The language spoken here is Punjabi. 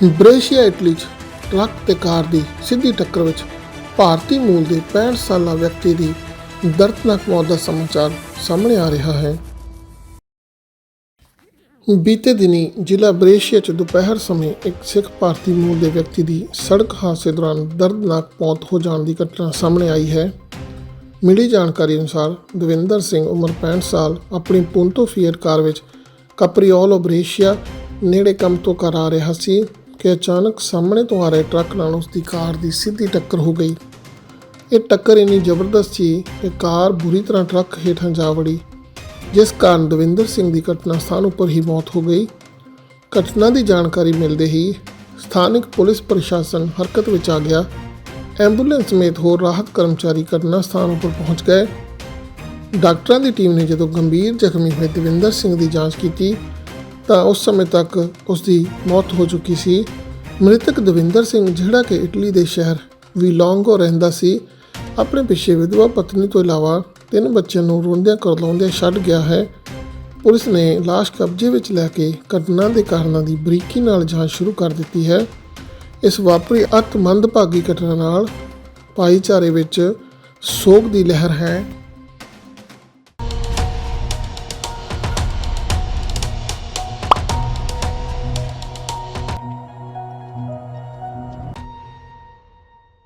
ਬ੍ਰੇਸ਼ੀਆ ਇਟਲੀ 'ਚ ਟਰੱਕ ਤੇ ਕਾਰ ਦੀ ਸਿੱਧੀ ਟੱਕਰ ਵਿੱਚ ਭਾਰਤੀ ਮੂਲ ਦੇ 65 ਸਾਲਾ ਵਿਅਕਤੀ ਦੀ ਦਰਦਨਾਕ ਮੌਤ ਦਾ ਸਮਾਚਾਰ ਸਾਹਮਣੇ ਆ ਰਿਹਾ ਹੈ। ਬੀਤੇ ਦਿਨੀ ਜ਼ਿਲ੍ਹਾ ਬ੍ਰੇਸ਼ੀਆ 'ਚ ਦੁਪਹਿਰ ਸਮੇਂ ਇੱਕ ਸਿੱਖ ਭਾਰਤੀ ਮੂਲ ਦੇ ਵਿਅਕਤੀ ਦੀ ਸੜਕ ਹਾਦਸੇ ਦੌਰਾਨ ਦਰਦਨਾਕ ਮੌਤ ਹੋ ਜਾਣ ਦੀ ਘਟਨਾ ਸਾਹਮਣੇ ਆਈ ਹੈ। ਮਿਲੀ ਜਾਣਕਾਰੀ ਅਨੁਸਾਰ ਦਵਿੰਦਰ ਸਿੰਘ ਉਮਰ 65 ਸਾਲ ਆਪਣੀ ਪੁੰਤੋ ਫੀਅਰ ਕਾਰ ਵਿੱਚ ਕਪਰੀਓਲੋ ਬ੍ਰੇਸ਼ੀਆ ਨੇੜੇ ਕੰਮ ਤੋਂ ਘਰ ਆ ਰਿਹਾ ਸੀ। ਕਿ ਅਚਾਨਕ ਸਾਹਮਣੇ ਤੋਂ ਆ ਰਹੇ ਟਰੱਕ ਨਾਲ ਉਸ ਦੀ ਕਾਰ ਦੀ ਸਿੱਧੀ ਟੱਕਰ ਹੋ ਗਈ। ਇਹ ਟੱਕਰ ਇੰਨੀ ਜ਼ਬਰਦਸਤ ਸੀ ਕਿ ਕਾਰ ਬੁਰੀ ਤਰ੍ਹਾਂ ਟਰੱਕ ਹੇਠਾਂ ਜਾ ਵੜੀ, ਜਿਸ ਕਾਰਨ ਦਵਿੰਦਰ ਸਿੰਘ ਦੀ ਘਟਨਾ ਸਥਾਨ ਉੱਪਰ ਹੀ ਮੌਤ ਹੋ ਗਈ। ਘਟਨਾ ਦੀ ਜਾਣਕਾਰੀ ਮਿਲਦੇ ਹੀ ਸਥਾਨਕ ਪੁਲਿਸ ਪ੍ਰਸ਼ਾਸਨ ਹਰਕਤ ਵਿੱਚ ਆ ਗਿਆ। ਐਂਬੂਲੈਂਸ ਸਮੇਤ ਹੋਰ ਰਾਹਤ ਕਰਮਚਾਰੀ ਘਟਨਾ ਸਥਾਨ ਉੱਪਰ ਪਹੁੰਚ ਗਏ। ਡਾਕਟਰਾਂ ਦੀ ਟੀਮ ਨੇ ਜਦੋਂ ਗੰਭੀਰ ਜ਼ਖਮੀ ਹੋਏ ਦਵਿੰਦਰ ਸਿੰਘ ਦੀ ਜਾਂਚ ਕੀਤੀ ਤਾਂ ਉਸ ਸਮੇਂ ਤੱਕ ਉਸ ਦੀ ਮੌਤ ਹੋ ਚੁੱਕੀ ਸੀ। ਮ੍ਰਿਤਕ ਦਵਿੰਦਰ ਸਿੰਘ ਜਿਹੜਾ ਕਿ ਇਟਲੀ ਦੇ ਸ਼ਹਿਰ ਵਿਲੋਂਗੋ ਰਹਿੰਦਾ ਸੀ, ਆਪਣੇ ਪਿੱਛੇ ਵਿਧਵਾ ਪਤਨੀ ਤੋਂ ਇਲਾਵਾ ਤਿੰਨ ਬੱਚਿਆਂ ਨੂੰ ਰੋਂਦਿਆਂ ਕਰਲਾਉਂਦਿਆਂ ਛੱਡ ਗਿਆ ਹੈ। ਪੁਲਿਸ ਨੇ ਲਾਸ਼ ਕਬਜ਼ੇ ਵਿੱਚ ਲੈ ਕੇ ਘਟਨਾ ਦੇ ਕਾਰਨਾਂ ਦੀ ਬਰੀਕੀ ਨਾਲ ਜਾਂਚ ਸ਼ੁਰੂ ਕਰ ਦਿੱਤੀ ਹੈ। ਇਸ ਵਾਪਰੀ ਅਤ ਮੰਦਭਾਗੀ ਘਟਨਾ ਨਾਲ ਭਾਈਚਾਰੇ ਵਿੱਚ ਸੋਗ ਦੀ ਲਹਿਰ ਹੈ।